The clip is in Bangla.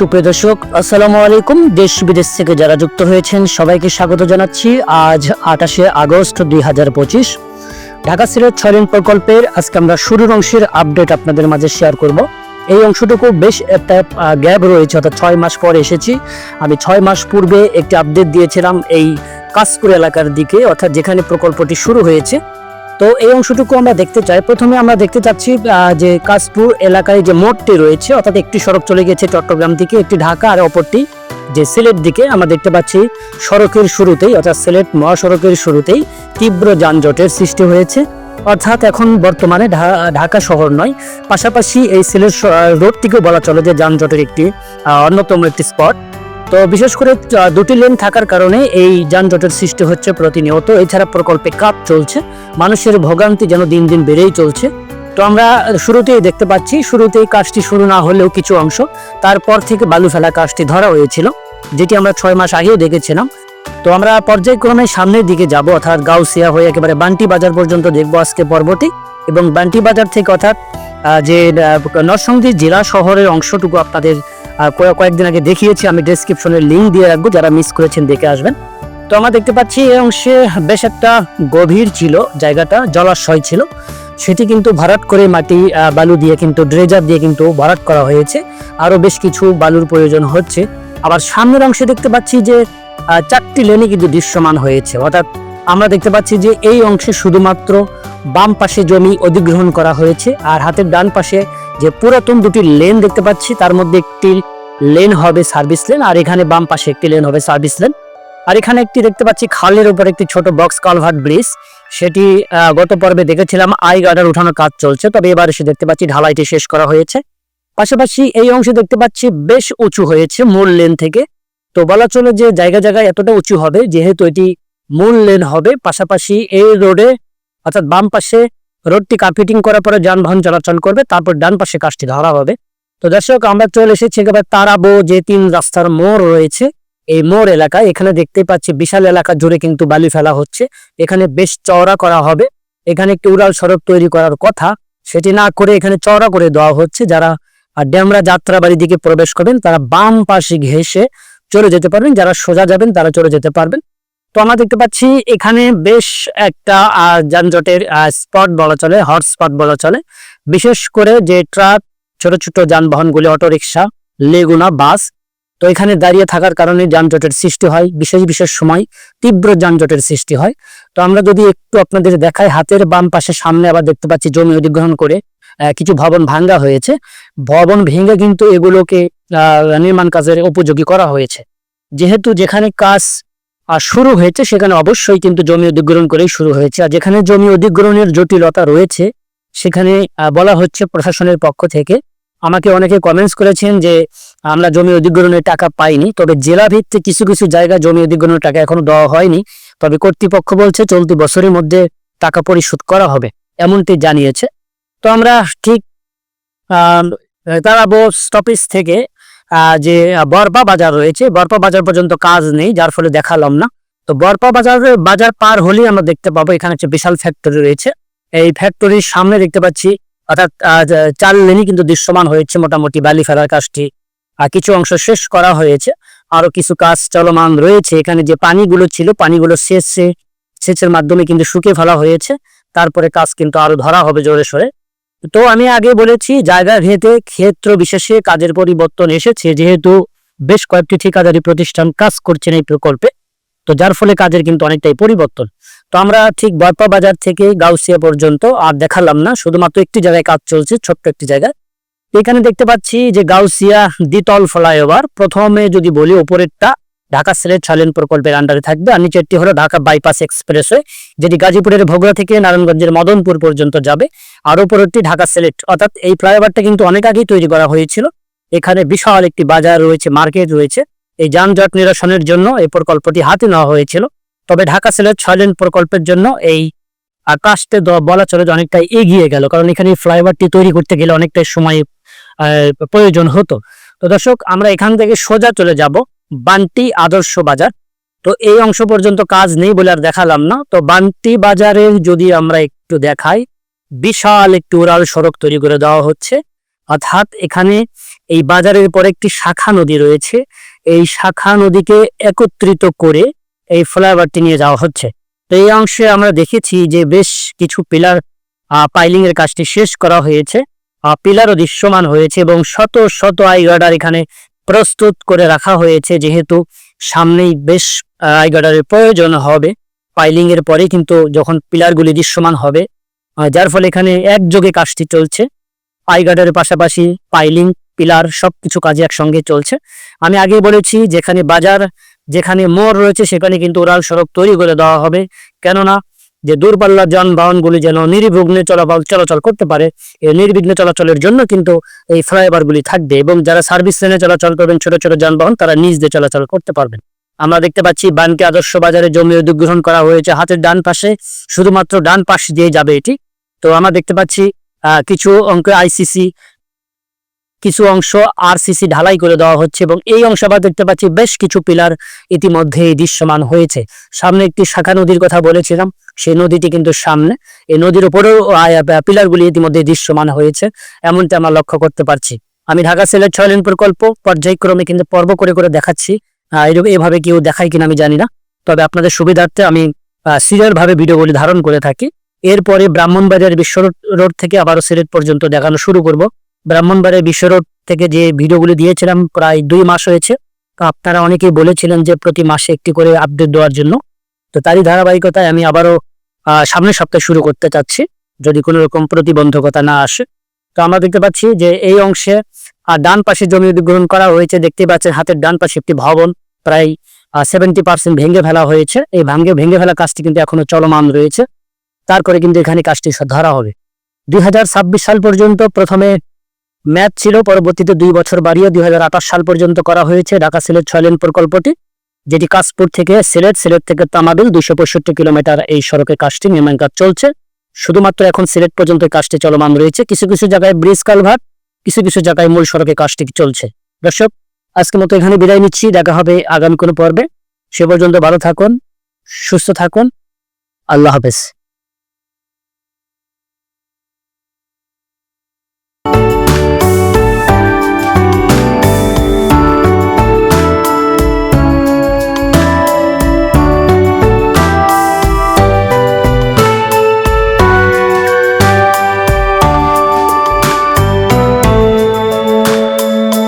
সুপ্রিয় দর্শক, আসসালামু আলাইকুম। দেশ বিদেশ থেকে যারা যুক্ত হয়েছেন, সবাইকে স্বাগত জানাচ্ছি। আজ আঠাশে আগস্ট দুই হাজার পঁচিশ। ঢাকা সিলেট ছয় লেন প্রকল্পের আজকে আমরা শুরুর অংশের আপডেট আপনাদের মাঝে শেয়ার করব। এই অংশটুকু বেশ একটা গ্যাপ রয়েছে, অর্থাৎ ছয় মাস পর এসেছি। আমি ছয় মাস পূর্বে একটি আপডেট দিয়েছিলাম এই কাশপুর এলাকার দিকে, অর্থাৎ যেখানে প্রকল্পটি শুরু হয়েছে। তো এই অংশটুকু আমরা দেখতে চাই। প্রথমে আমরা দেখতে চাচ্ছি যে কাশপুর এলাকায় যে মোড়টি রয়েছে, অর্থাৎ একটি সড়ক চলে গেছে চট্টগ্রাম থেকে একটি ঢাকা আর অপরটি যে সিলেট দিকে। আমরা দেখতে পাচ্ছি সড়কের শুরুতেই, অর্থাৎ সিলেট মহাসড়কের শুরুতেই তীব্র যানজটের সৃষ্টি হয়েছে। অর্থাৎ এখন বর্তমানে ঢাকা শহর নয়, পাশাপাশি এই সিলেট রোডটিকেও বলা চলে যে যানজটের একটি অন্যতম একটি স্পট। তো বিশেষ করে দুটি লেন থাকার কারণে এই যানজটের সৃষ্টি হচ্ছে প্রতিনিয়ত। এছাড়া প্রকল্পে কাজ চলছে, মানুষের ভোগান্তি যেন দিন দিন বেড়েই চলছে। তো আমরা শুরুতেই দেখতে পাচ্ছি, শুরুতেই কাজটি শুরু না হলেও কিছু অংশ, তারপর থেকে বালু ফেলা কাজটি ধরা হয়েছিল, যেটি আমরা ছয় মাস আগেও দেখেছিলাম। তো আমরা পর্যায়ক্রমে সামনের দিকে যাব, অর্থাৎ গাউসিয়া হয়ে একেবারে বান্টি বাজার পর্যন্ত দেখব আজকে পর্বটি। এবং বান্টি বাজার থেকে অর্থাৎ যে নরসিংদী জেলা শহরের অংশটুকু আপনাদের কয়েক- কয়েকদিন আগে দেখিয়েছি, আমি ডেসক্রিপশনের লিঙ্ক দিয়ে রাখব, যারা মিস করেছেন দেখে আসবেন। তো আমরা দেখতে পাচ্ছি এই অংশে বেশ একটা গভীর ছিল, জায়গাটা জলাশয় ছিল। সেটি কিন্তু ভরাট করে মাটি বালু দিয়ে কিন্তু, ড্রেজার দিয়ে কিন্তু ভরাট করা হয়েছে। আরও বেশ কিছু বালুর প্রয়োজন হচ্ছে। আবার সামনের অংশে দেখতে পাচ্ছি যে চারটি লেনে কিন্তু দৃশ্যমান হয়েছে। অর্থাৎ আমরা দেখতে পাচ্ছি যে, এই অংশে শুধুমাত্র বাম পাশে জমি অধিগ্রহণ করা হয়েছে, আর হাতের ডান পাশে যে পুরাতন দুটি লেন দেখতে পাচ্ছি, তার মধ্যে একটি লেন হবে সার্ভিস লেন আর এখানে বাম পাশে একটি লেন হবে সার্ভিস লেন আর এখানে একটি দেখতে পাচ্ছি খালের উপর একটি ছোট বক্স কালভার্ট ব্রিজ সেটি গত পর্বে দেখেছিলাম আই গার্ডার উঠানোর কাজ চলছে, তবে এবার এসে দেখতে পাচ্ছি ঢালাইটি শেষ করা হয়েছে। পাশাপাশি এই অংশে দেখতে পাচ্ছি বেশ উঁচু হয়েছে মূল লেন থেকে। তো বলা চলে যে জায়গা জায়গায় এতটা উঁচু হবে, যেহেতু এটি মূল লেন হবে, পাশাপাশি এই রোডে অর্থাৎ বাম পাশে রোডটি কার্পেটিং করার পরে যানবাহন চলাচল করবে, তারপর ডান পাশে কাজটি ধরা হবে। তো দর্শক, আমরা চলে এসেছি একেবারে তারাবো যে তিন রাস্তার মোড় রয়েছে। এই মোড় এলাকায় এখানে দেখতে পাচ্ছি বিশাল এলাকা জুড়ে কিন্তু বালি ফেলা হচ্ছে। এখানে বেশ চওড়া করা হবে। এখানে একটি উড়াল সড়ক তৈরি করার কথা। সেটি না করে এখানে চওড়া করে দেওয়া হচ্ছে। যারা ড্যামরা যাত্রাবাড়ির দিকে প্রবেশ করবেন, তারা বাম পাশে ঘেসে চলে যেতে পারবেন। যারা সোজা যাবেন, তারা চলে যেতে পারবেন। তো আমরা দেখতে পাচ্ছি এখানে বেশ একটা যানজটের স্পট বলা চলে হট স্পট বলা চলে। বিশেষ করে যে ট্রাক ছোট ছোট যানবাহনগুলি, অটোরিকশা লেগুনা বাস তো এখানে দাঁড়িয়ে থাকার কারণে যানজটের সৃষ্টি হয়। বিশেষ বিশেষ সময় তীব্র যানজটের সৃষ্টি হয়। তো আমরা যদি একটু আপনাদের দেখাই, হাতের বাম পাশে সামনে আবার দেখতে পাচ্ছি জমি অধিগ্রহণ করে কিছু ভবন ভাঙ্গা হয়েছে। ভবন ভেঙে কিন্তু এগুলোকে নির্মাণ কাজের উপযোগী করা হয়েছে। যেহেতু যেখানে কাজ শুরু হয়েছে সেখানে অবশ্যই কিন্তু জমি অধিগ্রহণ করেই শুরু হয়েছে। আর যেখানে জমি অধিগ্রহণের জটিলতা রয়েছে সেখানে বলা হচ্ছে প্রশাসনের পক্ষ থেকে। আমাকে অনেকে কমেন্টস করেছেন যে আমরা জমি অধিগ্রহণের টাকা পাইনি তবে জেলা ভিত্তিক কিছু কিছু জায়গায় জমি অধিগ্রহণের টাকা এখনও দেওয়া হয়নি। তবে কর্তৃপক্ষ বলছে চলতি বছরের মধ্যে টাকা পরিশোধ করা হবে এমনটি জানিয়েছে। তো আমরা ঠিক আহ, তারাবো স্টপেজ থেকে যে বরপা বাজার রয়েছে, বরপা বাজার পর্যন্ত কাজ নেই, যার ফলে দেখালাম না। তো বরপা বাজার বাজার পার হলেই আমরা দেখতে পাবো, এখানে একটা বিশাল ফ্যাক্টরি রয়েছে। এই ফ্যাক্টরির সামনে দেখতে পাচ্ছি, অর্থাৎ চার লেনই কিন্তু দৃশ্যমান হয়েছে মোটামুটি, বালি ফেলার কাজটি। আর কিছু অংশ শেষ করা হয়েছে। আরও কিছু কাজ চলমান রয়েছে। এখানে যে পানিগুলো ছিল, পানিগুলো সেচে, সেচের মাধ্যমে কিন্তু শুকিয়ে ফেলা হয়েছে। তারপরে কাজ কিন্তু আরও ধরা হবে জোরে সোরে। তো আমি আগে বলেছি, জায়গা ভেদে ক্ষেত্র বিশেষে কাজের পরিবর্তন এসেছে, যেহেতু বেশ কয়েকটি ঠিকাদারি প্রতিষ্ঠান কাজ করছেন এই প্রকল্পে। তো যার ফলে কাজের কিন্তু অনেকটাই পরিবর্তন। তো আমরা ঠিক বরপা বাজার থেকে গাউসিয়া পর্যন্ত আর দেখালাম না, শুধুমাত্র একটি জায়গায় কাজ চলছে, ছোট্ট একটি জায়গায় এখানে দেখতে পাচ্ছি যে গাউসিয়া দ্বিতল ফ্লাইওভার, প্রথমে যদি বলি উপরেরটা ঢাকা সিলেট ছালেন প্রকল্পের আন্ডারে থাকবে আর নিচেরটি হলো ঢাকা বাইপাস এক্সপ্রেসওয়ে যেটি গাজীপুরের ভোগড়া থেকে নারায়ণগঞ্জের মদনপুর পর্যন্ত যাবে। আর উপরেরটি ঢাকা সিলেট, অর্থাৎ এই ফ্লাইওভারটা কিন্তু অনেক আগেই তৈরি করা হয়েছিল। এখানে বিশাল একটি বাজার রয়েছে, মার্কেট রয়েছে। এই যানজট নিরসনের জন্য এই প্রকল্পটি হাতে নেওয়া হয়েছিল। তবে ঢাকা সিলেট ছয় লেন প্রকল্পের জন্য এই আকাশতে বলা চলে যে অনেকটাই এগিয়ে গেল, কারণ এখানে ফ্লাইওভারটি তৈরি করতে গেলে অনেকটাই সময় প্রয়োজন হতো। তো দর্শক, আমরা এখান থেকে সোজা চলে যাব। বান্টি আদর্শ বাজার। তো এই অংশ পর্যন্ত কাজ নেই বলে আর দেখালাম না। তো বান্টি বাজারের যদি আমরা একটু দেখাই, বিশাল একটি উড়াল সড়ক তৈরি করে দেওয়া হচ্ছে। অর্থাৎ এখানে এই বাজারের পরে একটি শাখা নদী রয়েছে। এই শাখা নদীকে একত্রিত করে এই ফ্লাইওভারটি নিয়ে যাওয়া হচ্ছে। তো এই অংশে আমরা দেখেছি যে বেশ কিছু পিলার পাইলিং এর কাজটি শেষ করা হয়েছে। পিলারও দৃশ্যমান হয়েছে এবং শত শত আইগার্ডার এখানে প্রস্তুত করে রাখা হয়েছে, যেহেতু সামনেই বেশ আইগার্ডারের প্রয়োজন হবে। পাইলিং এর পরে কিন্তু যখন পিলারগুলি দৃশ্যমান হবে যার ফলে এখানে একযোগে কাজটি চলছে। আইগার্ডারের পাশাপাশি পাইলিং পিলার সবকিছু কাজে একসঙ্গে চলছে। আমি আগে বলেছি, যেখানে বাজার, যেখানে মোড় রয়েছে, সেখানে কিন্তু উড়াল সড়ক তৈরি করে দেওয়া হবে। কেননা যে দূরপাল্লার যানবাহনগুলি যেন নির্বিঘ্নে চলাচল চলাচল করতে পারে, এই নির্বিঘ্নে চলাচলের জন্য কিন্তু এই ফ্লাইওভারগুলি থাকবে এবং যারা সার্ভিস ট্রেনে চলাচল করবেন, ছোট ছোট যানবাহন, তারা নিজ দিয়ে চলাচল করতে পারবেন। আমরা দেখতে পাচ্ছি বানকে আদর্শ বাজারে জমি অধিগ্রহণ করা হয়েছে হাতের ডান পাশে, শুধুমাত্র ডান পাশ দিয়ে যাবে এটি। তো আমরা দেখতে পাচ্ছি কিছু অঙ্ক আইসিসি কিছু অংশ আরসিসি ঢালাই করে দেওয়া হচ্ছে এবং এই অংশ আবার দেখতে পাচ্ছি বেশ কিছু পিলার ইতিমধ্যে দৃশ্যমান হয়েছে। সামনে একটি শাখা নদীর কথা বলেছিলাম, সেই নদীটি কিন্তু সামনে। এই নদীর উপরেও পিলারগুলি ইতিমধ্যে দৃশ্যমান হয়েছে, এমনটা আমরা লক্ষ্য করতে পারছি। আমি ঢাকা সেলের ছয় লেন প্রকল্প পর্যায়ক্রমে কিন্তু পর্ব করে করে দেখাচ্ছি। এরকম এভাবে কেউ দেখায় কিনা আমি জানি না, তবে আপনাদের সুবিধার্থে আমি সিরিয়াল ভাবে ভিডিওগুলি ধারণ করে থাকি। এরপরে ব্রাহ্মণবাড়িয়ার বিশ্ব রোড থেকে আবারও সিলেট পর্যন্ত দেখানো শুরু করব। ব্রাহ্মণবাড়িয়ার বিশ্ব রোড থেকে যে ভিডিওগুলি দিয়েছিলাম প্রায় দুই মাস হয়েছে। তো আপনারা অনেকেই বলেছিলেন যে প্রতি মাসে একটি করে আপডেট দেওয়ার জন্য। তো তারই ধারাবাহিকতায় আমি আবারও সামনের সপ্তাহে শুরু করতে চাচ্ছি, যদি কোনো রকম প্রতিবন্ধকতা না আসে। তো আমরা দেখতে পাচ্ছি যে এই অংশে ডান পাশে জমি অধিগ্রহণ করা হয়েছে দেখতে পাচ্ছেন হাতের ডান পাশে একটি ভবন, প্রায় সেভেন্টি পার্সেন্ট ভেঙে ফেলা হয়েছে। এই ভাঙ্গে ভেঙে ফেলা কাজটি কিন্তু এখনও চলমান রয়েছে। তারপরে কিন্তু এখানে কাজটি ধরা হবে। দুই হাজার ছাব্বিশ সাল পর্যন্ত প্রথমে ম্যাচ ছিল, পরবর্তীতে দুই বছর বাড়িয়ে দুই হাজার আঠাশ সাল পর্যন্ত করা হয়েছে ঢাকা সিলেট ছয় লেন প্রকল্পটি, যেটি কাশপুর থেকে সিলেট সিলেট থেকে তামাবিল দুইশো পঁয়ষট্টি কিলোমিটার এই সড়কের কাজটি নির্মাণ কাজ চলছে। শুধুমাত্র এখন সিলেট পর্যন্ত কাজটি চলমান রয়েছে। কিছু কিছু জায়গায় ব্রিজ কালভার্ট, কিছু কিছু জায়গায় মূল সড়কে কাজটি চলছে। দর্শক আজকে মতো এখানে বিদায় নিচ্ছি। দেখা হবে আগামী কোনো পর্বে। সে পর্যন্ত ভালো থাকুন, সুস্থ থাকুন। আল্লাহ হাফেজ।